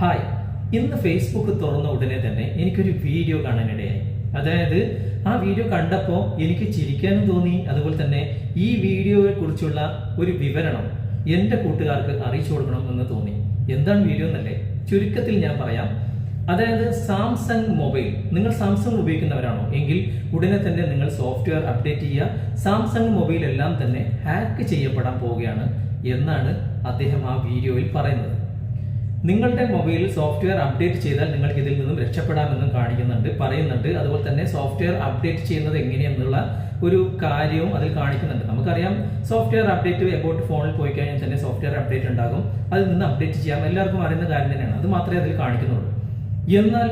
Hi ഇന്ന് Facebook തുറന്ന ഉടനെ തന്നെ എനിക്കൊരു വീഡിയോ കാണാനിടയായി. അതായത് ആ വീഡിയോ കണ്ടപ്പോൾ എനിക്ക് ചിരിക്കാനും തോന്നി. അതുപോലെ തന്നെ ഈ വീഡിയോയെ കുറിച്ചുള്ള ഒരു വിവരണം എന്റെ കൂട്ടുകാർക്ക് അറിയിച്ചു കൊടുക്കണം എന്ന് തോന്നി. എന്താണ് വീഡിയോ എന്നല്ലേ? ചുരുക്കത്തിൽ ഞാൻ പറയാം. അതായത് സാംസങ് മൊബൈൽ നിങ്ങൾ സാംസങ് ഉപയോഗിക്കുന്നവരാണോ? എങ്കിൽ ഉടനെ തന്നെ നിങ്ങൾ സോഫ്റ്റ്വെയർ അപ്ഡേറ്റ് ചെയ്യുക. സാംസങ് മൊബൈൽ എല്ലാം തന്നെ ഹാക്ക് ചെയ്യപ്പെടാൻ പോവുകയാണ് എന്നാണ് അദ്ദേഹം ആ വീഡിയോയിൽ പറയുന്നത്. നിങ്ങളുടെ മൊബൈലിൽ സോഫ്റ്റ്വെയർ അപ്ഡേറ്റ് ചെയ്താൽ നിങ്ങൾക്ക് ഇതിൽ നിന്നും രക്ഷപ്പെടാമെന്നും കാണിക്കുന്നുണ്ട് പറയുന്നുണ്ട്. അതുപോലെ തന്നെ സോഫ്റ്റ്വെയർ അപ്ഡേറ്റ് ചെയ്യുന്നത് എങ്ങനെയെന്നുള്ള ഒരു കാര്യവും അതിൽ കാണിക്കുന്നുണ്ട്. നമുക്കറിയാം സോഫ്റ്റ്വെയർ അപ്ഡേറ്റ് എബോട്ട് ഫോണിൽ പോയി കഴിഞ്ഞാൽ തന്നെ സോഫ്റ്റ്വെയർ അപ്ഡേറ്റ് ഉണ്ടാകും. അതിൽ നിന്ന് അപ്ഡേറ്റ് ചെയ്യാം. എല്ലാവർക്കും അറിയുന്ന കാര്യം തന്നെയാണ്. അത് മാത്രമേ അതിൽ കാണിക്കുന്നുള്ളൂ. എന്നാൽ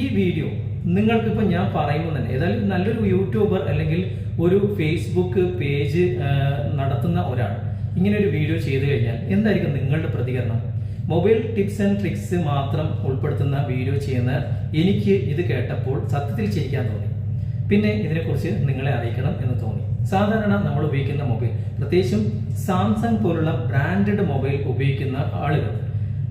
ഈ വീഡിയോ നിങ്ങൾക്കിപ്പോൾ ഞാൻ പറയുമ്പോൾ തന്നെ ഏതായാലും നല്ലൊരു യൂട്യൂബർ അല്ലെങ്കിൽ ഒരു ഫേസ്ബുക്ക് പേജ് നടത്തുന്ന ഒരാൾ ഇങ്ങനെ ഒരു വീഡിയോ ചെയ്തു കഴിഞ്ഞാൽ എന്തായിരിക്കും നിങ്ങളുടെ പ്രതികരണം? മൊബൈൽ ടിപ്സ് ആൻഡ് ട്രിക്സ് മാത്രം ഉൾപ്പെടുത്തുന്ന വീഡിയോ ചെയ്യുന്ന എനിക്ക് ഇത് കേട്ടപ്പോൾ സത്യത്തിൽ ചിരിക്കാൻ തോന്നി. പിന്നെ ഇതിനെക്കുറിച്ച് നിങ്ങളെ അറിയിക്കണം എന്ന് തോന്നി. സാധാരണ നമ്മൾ ഉപയോഗിക്കുന്ന മൊബൈൽ പ്രത്യേകിച്ചും സാംസങ് പോലുള്ള ബ്രാൻഡഡ് മൊബൈൽ ഉപയോഗിക്കുന്ന ആളുകൾ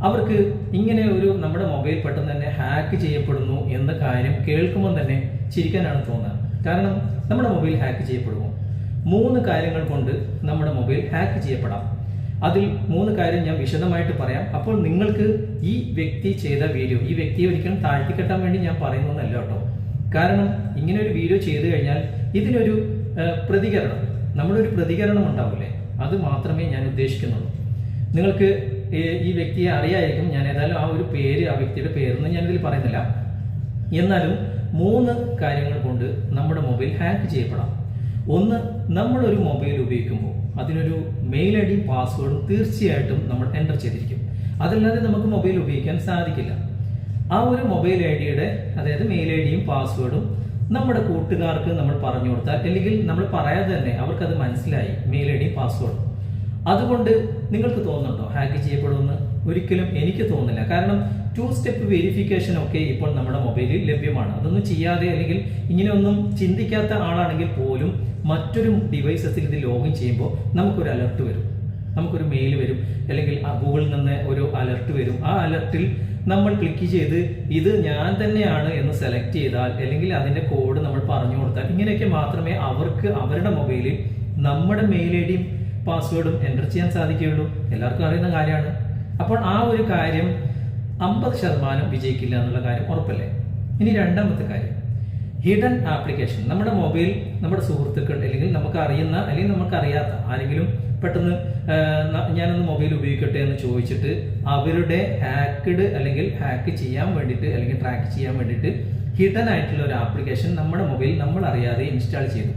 അവർക്ക് ഇങ്ങനെ ഒരു നമ്മുടെ മൊബൈൽ പെട്ടെന്ന് തന്നെ ഹാക്ക് ചെയ്യപ്പെടുന്നു എന്ന കാര്യം കേൾക്കുമ്പോൾ തന്നെ ചിരിക്കാനാണ് തോന്നുന്നത് കാരണം നമ്മുടെ മൊബൈൽ ഹാക്ക് ചെയ്യപ്പെടുമോ? മൂന്ന് കാര്യങ്ങൾ കൊണ്ട് നമ്മുടെ മൊബൈൽ ഹാക്ക് ചെയ്യപ്പെടാം. അതിൽ മൂന്ന് കാര്യം ഞാൻ വിശദമായിട്ട് പറയാം. അപ്പോൾ നിങ്ങൾക്ക് ഈ വ്യക്തി ചെയ്ത വീഡിയോ ഈ വ്യക്തിയെ ഒരിക്കലും താഴ്ത്തിക്കെട്ടാൻ വേണ്ടി ഞാൻ പറയുന്നതല്ല കേട്ടോ. കാരണം ഇങ്ങനെ ഒരു വീഡിയോ ചെയ്തു കഴിഞ്ഞാൽ ഇതിനൊരു പ്രതികരണം. നമ്മുടെ ഒരു പ്രതികരണം ഉണ്ടാവില്ലേ? അത് മാത്രമേ ഞാൻ ഉദ്ദേശിക്കുന്നുള്ളൂ. നിങ്ങൾക്ക് ഈ വ്യക്തിയെ അറിയായിരിക്കും ഞാൻ ഏതായാലും ആ ഒരു പേര് ആ വ്യക്തിയുടെ പേരൊന്നും ഞാനിതിൽ പറയുന്നില്ല. എന്നാലും മൂന്ന് കാര്യങ്ങൾ കൊണ്ട് നമ്മുടെ മൊബൈൽ ഹാക്ക് ചെയ്യപ്പെടാം. ഒന്ന് നമ്മളൊരു മൊബൈൽ ഉപയോഗിക്കുമ്പോൾ അതിനൊരു മെയിൽ ഐ ഡി പാസ്വേഡും തീർച്ചയായിട്ടും നമ്മൾ എന്റർ ചെയ്തിരിക്കും. അതല്ലാതെ നമുക്ക് മൊബൈൽ ഉപയോഗിക്കാൻ സാധിക്കില്ല. ആ ഒരു മൊബൈൽ ഐ ഡിയുടെ അതായത് മെയിൽ ഐ ഡിയും പാസ്വേഡും നമ്മുടെ കൂട്ടുകാർക്ക് നമ്മൾ പറഞ്ഞു കൊടുത്താൽ അല്ലെങ്കിൽ നമ്മൾ പറയാതെ തന്നെ അവർക്കത് മനസ്സിലായി മെയിൽ ഐ ഡി പാസ്വേഡ് അതുകൊണ്ട് നിങ്ങൾക്ക് തോന്നുന്നുണ്ടോ? ഹാക്ക് ചെയ്യപ്പെടുമെന്ന്? ഒരിക്കലും എനിക്ക് തോന്നില്ല കാരണം ടു സ്റ്റെപ്പ് വെരിഫിക്കേഷൻ ഒക്കെ ഇപ്പോൾ നമ്മുടെ മൊബൈലിൽ ലഭ്യമാണ്. അതൊന്നും ചെയ്യാതെ അല്ലെങ്കിൽ ഇങ്ങനെയൊന്നും ചിന്തിക്കാത്ത ആളാണെങ്കിൽ പോലും മറ്റൊരു ഡിവൈസസിൽ ഇത് ലോഗിൻ ചെയ്യുമ്പോൾ നമുക്കൊരു അലർട്ട് വരും. നമുക്കൊരു മെയിൽ വരും. അല്ലെങ്കിൽ ഗൂഗിളിൽ നിന്ന് ഒരു അലർട്ട് വരും. ആ അലർട്ടിൽ നമ്മൾ ക്ലിക്ക് ചെയ്ത് ഇത് ഞാൻ തന്നെയാണ് എന്ന് സെലക്ട് ചെയ്താൽ അല്ലെങ്കിൽ അതിന്റെ കോഡ് നമ്മൾ പറഞ്ഞു കൊടുത്താൽ ഇങ്ങനെയൊക്കെ മാത്രമേ അവർക്ക് അവരുടെ മൊബൈലിൽ നമ്മുടെ മെയിൽ ഐ ഡിയും പാസ്വേഡും എന്റർ ചെയ്യാൻ സാധിക്കുകയുള്ളൂ. എല്ലാവർക്കും അറിയുന്ന കാര്യമാണ്. അപ്പോൾ ആ ഒരു കാര്യം അമ്പത് ശതമാനം വിജയിക്കില്ല എന്നുള്ള കാര്യം ഉറപ്പല്ലേ? ഇനി രണ്ടാമത്തെ കാര്യം. ഹിഡൻ ആപ്ലിക്കേഷൻ നമ്മുടെ മൊബൈൽ നമ്മുടെ സുഹൃത്തുക്കൾ അല്ലെങ്കിൽ നമുക്ക് അറിയുന്ന അല്ലെങ്കിൽ നമുക്ക് അറിയാത്ത ആരെങ്കിലും പെട്ടെന്ന് ഞാനൊന്ന് മൊബൈൽ ഉപയോഗിക്കട്ടെ എന്ന് ചോദിച്ചിട്ട് അവരുടെ ഹാക്ക്ഡ് അല്ലെങ്കിൽ ഹാക്ക് ചെയ്യാൻ വേണ്ടിയിട്ട് അല്ലെങ്കിൽ ട്രാക്ക് ചെയ്യാൻ വേണ്ടിയിട്ട് ഹിഡൻ ആയിട്ടുള്ള ഒരു ആപ്ലിക്കേഷൻ നമ്മുടെ മൊബൈൽ നമ്മൾ അറിയാതെ ഇൻസ്റ്റാൾ ചെയ്തു.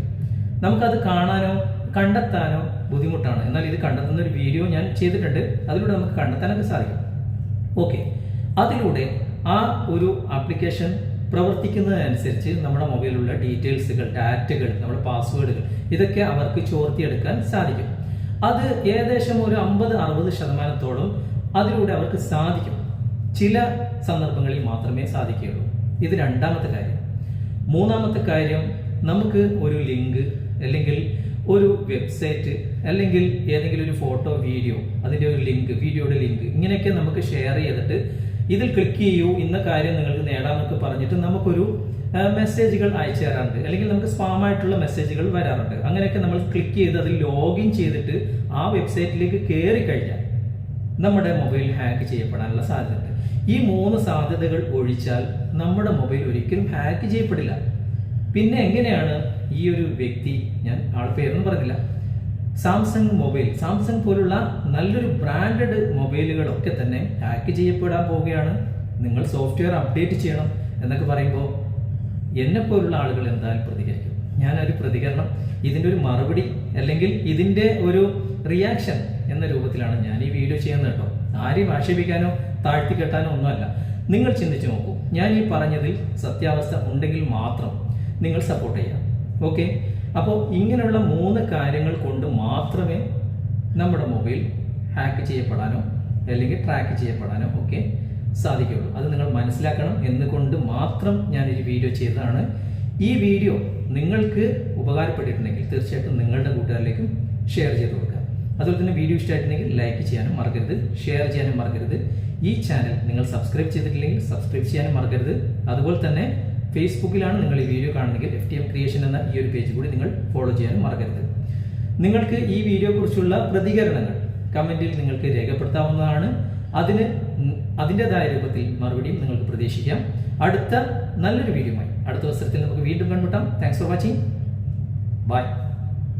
നമുക്കത് കാണാനോ കണ്ടെത്താനോ ബുദ്ധിമുട്ടാണ്. എന്നാൽ ഇത് കണ്ടെത്തുന്ന ഒരു വീഡിയോ ഞാൻ ചെയ്തിട്ടുണ്ട്. അതിലൂടെ നമുക്ക് കണ്ടെത്താനൊക്കെ സാധിക്കും. ഓക്കെ അതിലൂടെ ആ ഒരു ആപ്ലിക്കേഷൻ പ്രവർത്തിക്കുന്നതനുസരിച്ച് നമ്മുടെ മൊബൈലിലുള്ള ഡീറ്റെയിൽസുകൾ ഡാറ്റകൾ നമ്മുടെ പാസ്വേഡുകൾ ഇതൊക്കെ അവർക്ക് ചോർത്തിയെടുക്കാൻ സാധിക്കും. അത് ഏകദേശം ഒരു അമ്പത് അറുപത് ശതമാനത്തോളം അതിലൂടെ അവർക്ക് സാധിക്കും. ചില സന്ദർഭങ്ങളിൽ മാത്രമേ സാധിക്കുകയുള്ളൂ. ഇത് രണ്ടാമത്തെ കാര്യം. മൂന്നാമത്തെ കാര്യം നമുക്ക് ഒരു ലിങ്ക് അല്ലെങ്കിൽ ഒരു വെബ്സൈറ്റ് അല്ലെങ്കിൽ ഏതെങ്കിലും ഒരു ഫോട്ടോ വീഡിയോ അതിന്റെ ഒരു ലിങ്ക് വീഡിയോയുടെ ലിങ്ക് ഇങ്ങനെയൊക്കെ നമുക്ക് ഷെയർ ചെയ്തിട്ട് ഇതിൽ ക്ലിക്ക് ചെയ്യൂ ഇന്ന കാര്യം നിങ്ങൾക്ക് നേടാമെന്നൊക്കെ പറഞ്ഞിട്ട് നമുക്കൊരു മെസ്സേജുകൾ അയച്ചു തരാറുണ്ട്. അല്ലെങ്കിൽ നമുക്ക് സ്പാം ആയിട്ടുള്ള മെസ്സേജുകൾ വരാറുണ്ട്. അങ്ങനെയൊക്കെ നമ്മൾ ക്ലിക്ക് ചെയ്ത് അതിൽ ലോഗിൻ ചെയ്തിട്ട് ആ വെബ്സൈറ്റിലേക്ക് കയറി കഴിഞ്ഞാൽ നമ്മുടെ മൊബൈൽ ഹാക്ക് ചെയ്യപ്പെടാനുള്ള സാധ്യതയുണ്ട്. ഈ മൂന്ന് സാധ്യതകൾ ഒഴിച്ചാൽ നമ്മുടെ മൊബൈൽ ഒരിക്കലും ഹാക്ക് ചെയ്യപ്പെടില്ല. പിന്നെ എങ്ങനെയാണ് ഈ ഒരു വ്യക്തി ഞാൻ ആൾ പേരൊന്നും പറഞ്ഞില്ല സാംസങ് മൊബൈൽ സാംസങ് പോലുള്ള നല്ലൊരു ബ്രാൻഡഡ് മൊബൈലുകളൊക്കെ തന്നെ ഹാക്ക് ചെയ്യപ്പെടാൻ പോവുകയാണ്. നിങ്ങൾ സോഫ്റ്റ്വെയർ അപ്ഡേറ്റ് ചെയ്യണം എന്നൊക്കെ പറയുമ്പോൾ എന്നെ പോലുള്ള ആളുകൾ എന്തായാലും പ്രതികരിക്കും. ഞാനൊരു പ്രതികരണം ഇതിന്റെ ഒരു മറുപടി അല്ലെങ്കിൽ ഇതിന്റെ ഒരു റിയാക്ഷൻ എന്ന രൂപത്തിലാണ് ഞാൻ ഈ വീഡിയോ ചെയ്യുന്നത് കേട്ടോ. ആരെയും ആക്ഷേപിക്കാനോ താഴ്ത്തിക്കെട്ടാനോ ഒന്നുമല്ല. നിങ്ങൾ ചിന്തിച്ചു നോക്കൂ. ഞാൻ ഈ പറഞ്ഞതിൽ സത്യാവസ്ഥ ഉണ്ടെങ്കിൽ മാത്രം നിങ്ങൾ സപ്പോർട്ട് ചെയ്യാം. ഓക്കെ അപ്പോൾ ഇങ്ങനെയുള്ള മൂന്ന് കാര്യങ്ങൾ കൊണ്ട് മാത്രമേ നമ്മുടെ മൊബൈൽ ഹാക്ക് ചെയ്യപ്പെടാനോ അല്ലെങ്കിൽ ട്രാക്ക് ചെയ്യപ്പെടാനോ ഒക്കെ സാധിക്കുകയുള്ളൂ. അത് നിങ്ങൾ മനസ്സിലാക്കണം എന്നുകൊണ്ട് മാത്രം ഞാൻ ഈ വീഡിയോ ചെയ്തതാണ്. ഈ വീഡിയോ നിങ്ങൾക്ക് ഉപകാരപ്പെട്ടിട്ടുണ്ടെങ്കിൽ തീർച്ചയായിട്ടും നിങ്ങളുടെ കൂട്ടുകാരിലേക്കും ഷെയർ ചെയ്ത് കൊടുക്കുക. അതുപോലെ തന്നെ വീഡിയോ ഇഷ്ടമായിട്ടുണ്ടെങ്കിൽ ലൈക്ക് ചെയ്യാനും മറക്കരുത് ഷെയർ ചെയ്യാനും മറക്കരുത്. ഈ ചാനൽ നിങ്ങൾ സബ്സ്ക്രൈബ് ചെയ്തിട്ടില്ലെങ്കിൽ സബ്സ്ക്രൈബ് ചെയ്യാനും മറക്കരുത്. അതുപോലെ തന്നെ ഫേസ്ബുക്കിലാണ് നിങ്ങൾ ഈ വീഡിയോ കാണുന്നെങ്കിൽ എഫ് ടി എം ക്രിയേഷൻ എന്ന ഈ ഒരു പേജ് കൂടി നിങ്ങൾ ഫോളോ ചെയ്യാനും മറക്കരുത്. നിങ്ങൾക്ക് ഈ വീഡിയോ കുറിച്ചുള്ള പ്രതികരണങ്ങൾ കമന്റിൽ നിങ്ങൾക്ക് രേഖപ്പെടുത്താവുന്നതാണ്. അതിന് അതിന്റെതായ രൂപത്തിൽ മറുപടിയും നിങ്ങൾക്ക് പ്രതീക്ഷിക്കാം. അടുത്ത നല്ലൊരു വീഡിയോയുമായി അടുത്ത അവസരത്തിൽ നമുക്ക് വീണ്ടും കണ്ടുമുട്ടാം. Thanks for watching bye